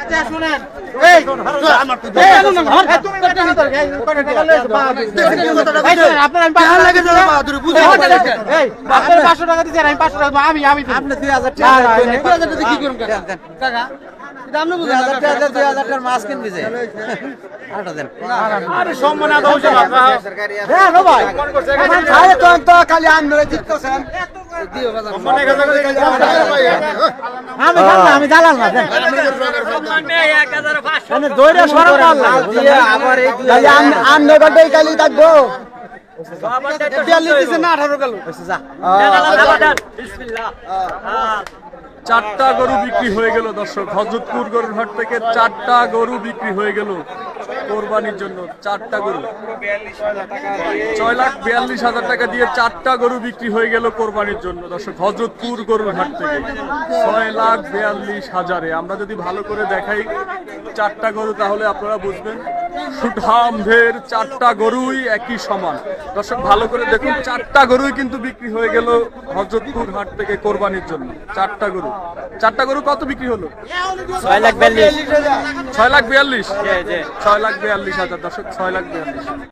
আমি টাকা টাকা আমি টাকা আপনি দুই হাজার টাকা টাকা কি করুন কাকা? কাকা, এটা আপনি বুঝেন না, কাকা, দুই হাজার টাকার মাছ কিনবি যে। আরেকটা দেন। হ্যাঁ, নো ভাই। আরে তো খালি আন্দোলন জিততেছেন আমি আমি না নগরটাই খালি থাকব চারটা গরু বিক্রি হয়ে গেল দর্শক। হজরতপুর গরুর হাট থেকে চারটা গরু বিক্রি হয়ে গেল। কোরবানির জন্য চারটা গরু। ছয় লাখ বিয়াল্লিশ হাজার টাকা দিয়ে চারটা গরু বিক্রি হয়ে গেল কোরবানির জন্য। দর্শক, হজরতপুর গরুর হাট থেকে ছয় লাখ বিয়াল্লিশ হাজারে। আমরা যদি ভালো করে দেখাই চারটা গরু, তাহলে আপনারা বুঝবেন সুঠামদের চারটা গরুই একই সমান। দর্শক ভালো করে দেখুন চারটা গরুই কিন্তু বিক্রি হয়ে গেল হজরতপুর হাট থেকে কোরবানির জন্য। চারটা গরু। চারটা গরু কত বিক্রি হলো? ছয় লাখ বিয়াল্লিশ। ছয় লাখ বিয়াল্লিশ? ছয় লাখ বিয়াল্লিশ হাজার। দর্শক ছয় লাখ বিয়াল্লিশ।